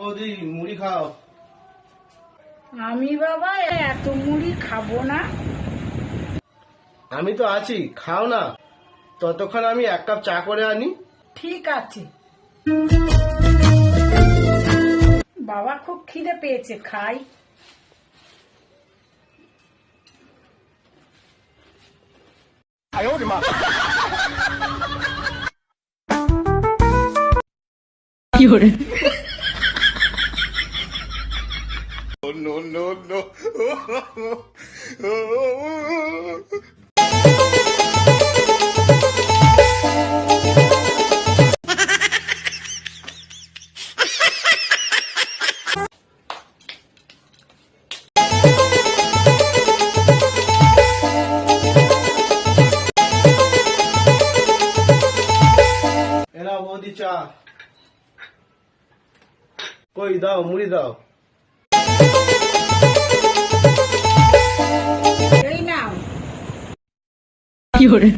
বৌদি মুড়ি খাও। আমি বাবা এত মুড়ি খাব না। আমি তো আছি খাও না। ততক্ষণ আমি এক কাপ চা করে আনি। ঠিক আছে। বাবা খুব খিদে পেয়েছে খাই। এনাও বৌদি চা। কই দাও মুড়ি দাও। 夜